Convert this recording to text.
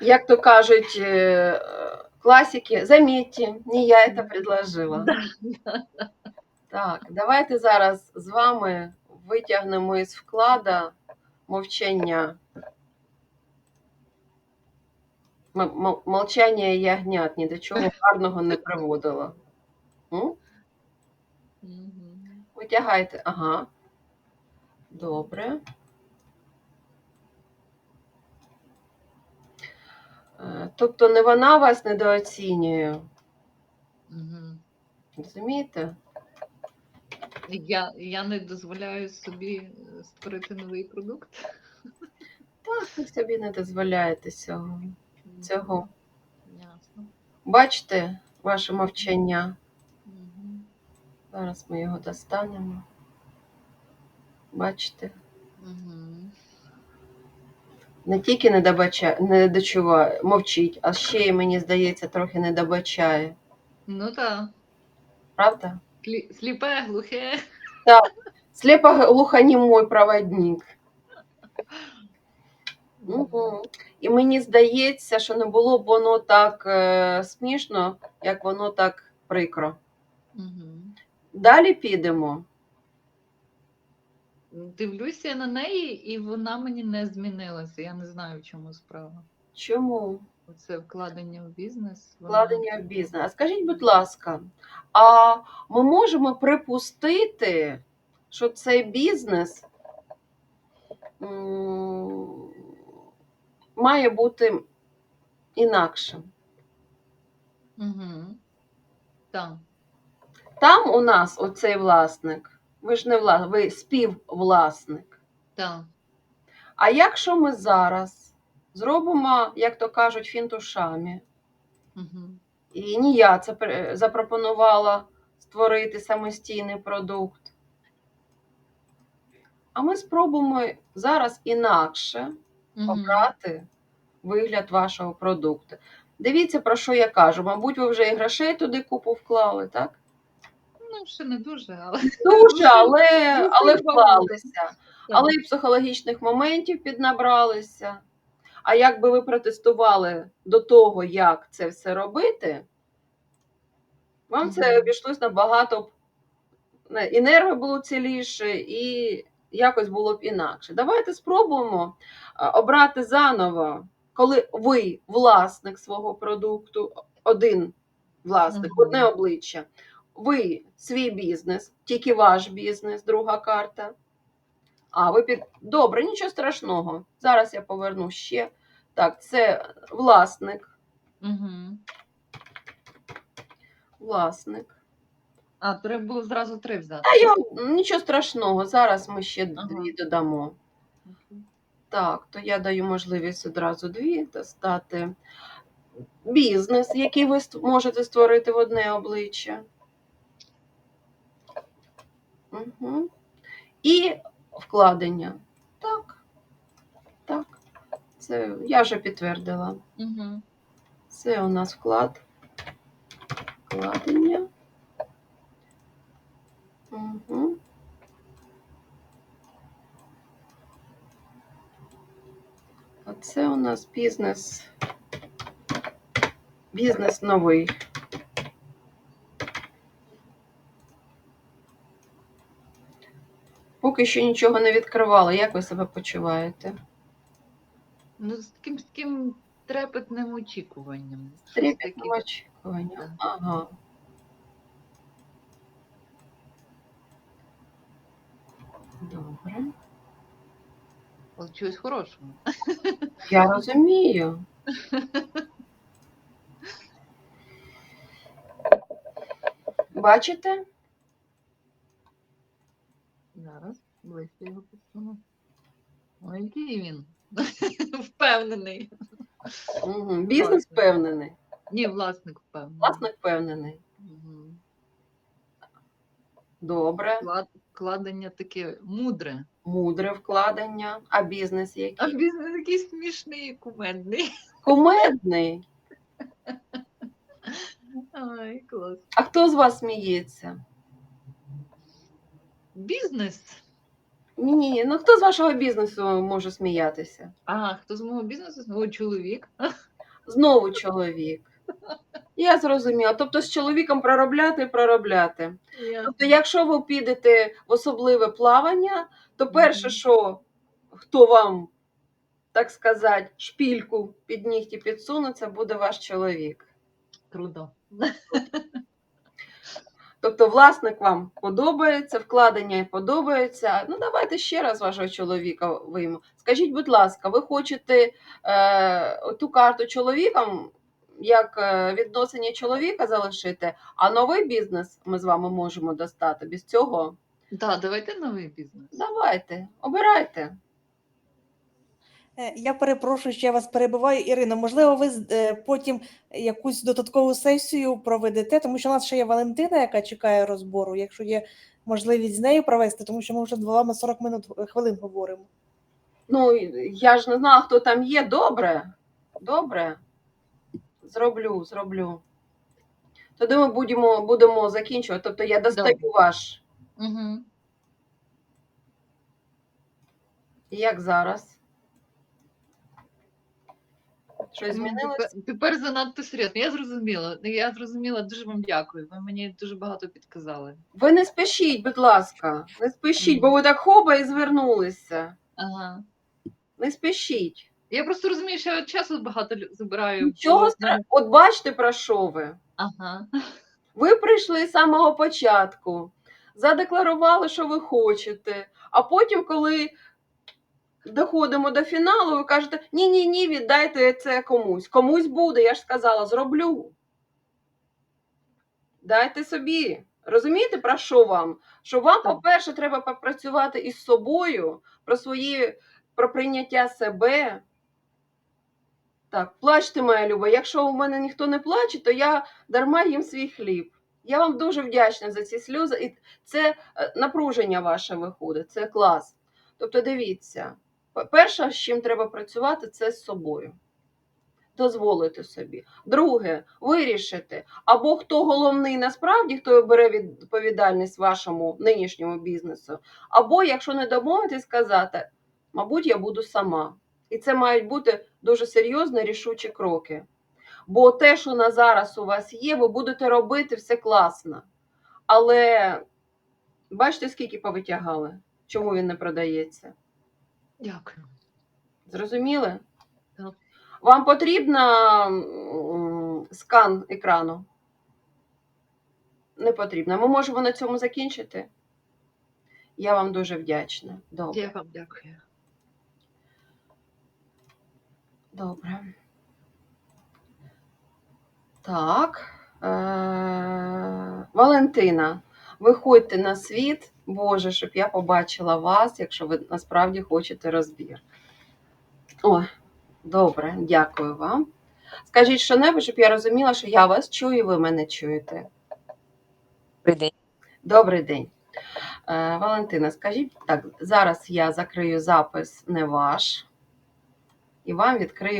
як то кажуть, е, класики, заметьте, не я це предложила. Да. Так, давайте зараз з вами витягнемо із вклада мовчання. Молчання ягнят ні до чого гарного не приводило. М? Витягайте. Ага. Добре. Тобто не вона вас недооцінює. Мгм. Розумієте? Я, я не дозволяю собі е, створити новий продукт. Так, ви собі не дозволяєте цього. цього. Ясно. Бачите ваше мовчання? Мгм. Зараз ми його достанемо. Бачите? Мгм. Не тільки не, добача... не дочуває, мовчить, а ще й, мені здається, трохи не добачає. Ну так. Правда? Слі- Сліпе, глухе. Слепо глухонімой проводник. Угу. І мені здається, що не було б воно так е, смішно, як воно так прикро. Мгм. Далі підемо. Дивлюся я на неї, і вона мені не змінилася. Я не знаю, в чому справа. Чому? Оце вкладення в бізнес. Вкладення в бізнес. А скажіть, будь ласка, а ми можемо припустити, що цей бізнес має бути інакшим? Мгм. Так. Там у нас оцей власник, ви ж не власник, ви співвласник. Так. А якщо ми зараз зробимо, як то кажуть, фінтушами, Мгм. і не я це запропонувала створити самостійний продукт, а ми спробуємо зараз інакше Мгм. обрати вигляд вашого продукту. Дивіться, про що я кажу. Мабуть, ви вже і грошей туди купу вклали, так? Ну, ще не дуже, але. Дуже, але, але вклалися. Але і психологічних моментів піднабралися. А якби ви протестували до того, як це все робити, вам це обійшлось набагато б і нерви було ціліше, і якось було б інакше. Давайте спробуємо обрати заново, коли ви власник свого продукту, один власник, одне обличчя. Ви свій бізнес, тільки ваш бізнес, друга карта. А, ви під. Добре, нічого страшного. Зараз я поверну ще. Так, це власник. Угу. Власник. А, треба було зразу три взяти. Та я нічого страшного. Зараз ми ще Ага. дві додамо. Так, то я даю можливість одразу дві достати. Бізнес, який ви можете створити в одне обличчя. Угу. І вкладення. Так. Так. Це я вже підтвердила. Угу. Це у нас вклад. Вкладення. Угу. А це у нас бізнес. Бізнес новий. Поки що нічого не відкривала. Як ви себе почуваєте? Ну, з таким, з таким трепетним очікуванням. Щось Трепетне таке. очікування. Так. Ага. Добре. От чогось хорошого. Я розумію. Бачите? Ближче його підсуну. Ой, який він. Впевнений. Угу. Бізнес впевнений. Ні, власник впевнений. Власник впевнений. Мгм. Добре. Вкладення таке мудре. Мудре вкладення. А бізнес А бізнес такий смішний і кумедний. Кумедний. Ай, клас. А хто з вас сміється? Бізнес. Ні, ні, ні. Ну хто з вашого бізнесу може сміятися? А, хто з мого бізнесу? О, чоловік. знову чоловік. Я зрозуміла. Тобто з чоловіком проробляти проробляти. Тобто, якщо ви підете в особливе плавання, то перше, Мгм. що хто вам, так сказати, шпільку під нігті підсуне, це буде ваш чоловік. Круто. Тобто власник вам подобається, вкладення подобається. Ну, давайте ще раз вашого чоловіка виймемо. Скажіть, будь ласка, ви хочете е, ту карту чоловікам як е, відносини чоловіка залишити, а новий бізнес ми з вами можемо достати. Без цього Так, давайте новий бізнес. давайте, обирайте. Е, Я перепрошую, що я вас перебиваю, Ірино. Можливо, ви е, потім якусь додаткову сесію проведете, тому що у нас ще є Валентина, яка чекає розбору. Якщо є можливість з нею провести, тому що ми вже з вами 40 минут е, хвилин говоримо. Ну, я ж не знала, хто там є. Добре. Добре. Зроблю, зроблю. Тоді ми будемо, будемо закінчувати. Тобто я достаю Добре. ваш. Угу. Як зараз? Щось змінилось? Тепер, тепер занадто серйозно. Я зрозуміла. Я зрозуміла, дуже вам дякую. Ви мені дуже багато підказали. Ви не спішіть, будь ласка. Не спішіть, бо ви так хоба і звернулися. Ага. Не спішіть. Я просто розумію, що я часу багато забираю. Нічого страшного. От бачите, про що ви. Ага. Ви прийшли з самого початку, задекларували, що ви хочете, а потім, коли доходимо до фіналу, ви кажете: ні, ні, ні, віддайте це комусь. Комусь буде, я ж сказала, зроблю. Дайте собі. Розумієте, про що вам? Що вам, по-перше, треба попрацювати із собою, про свої, про прийняття себе. Так, плачте, моя Люба. Якщо у мене ніхто не плаче, то я дарма їм свій хліб. Я вам дуже вдячна за ці сльози. І це е, напруження ваше виходить, це клас. Тобто, дивіться, перше, з чим треба працювати, це з собою. Дозволити собі. Друге, вирішити, або хто головний насправді, хто бере відповідальність вашому нинішньому бізнесу, або, якщо не домовитись, сказати, мабуть, я буду сама. І це мають бути дуже серйозні рішучі кроки. Бо те, що на зараз у вас є, ви будете робити все класно. Але бачите, скільки повитягали? Чому він не продається? Дякую. Зрозуміли? Так. Вам потрібна скан екрану? Не потрібно. Ми можемо на цьому закінчити. Я вам дуже вдячна. Добре. Я вам дякую. Добре. Так. Е- Валентина, виходьте на світ, Боже, щоб я побачила вас, якщо ви насправді хочете розбір. О, добре, дякую вам. Скажіть що-небудь, щоб я розуміла, що я вас чую, і ви мене чуєте. Добрий день. Добрий день. Е, Валентина, скажіть так, зараз я закрию запис не ваш, і вам відкрию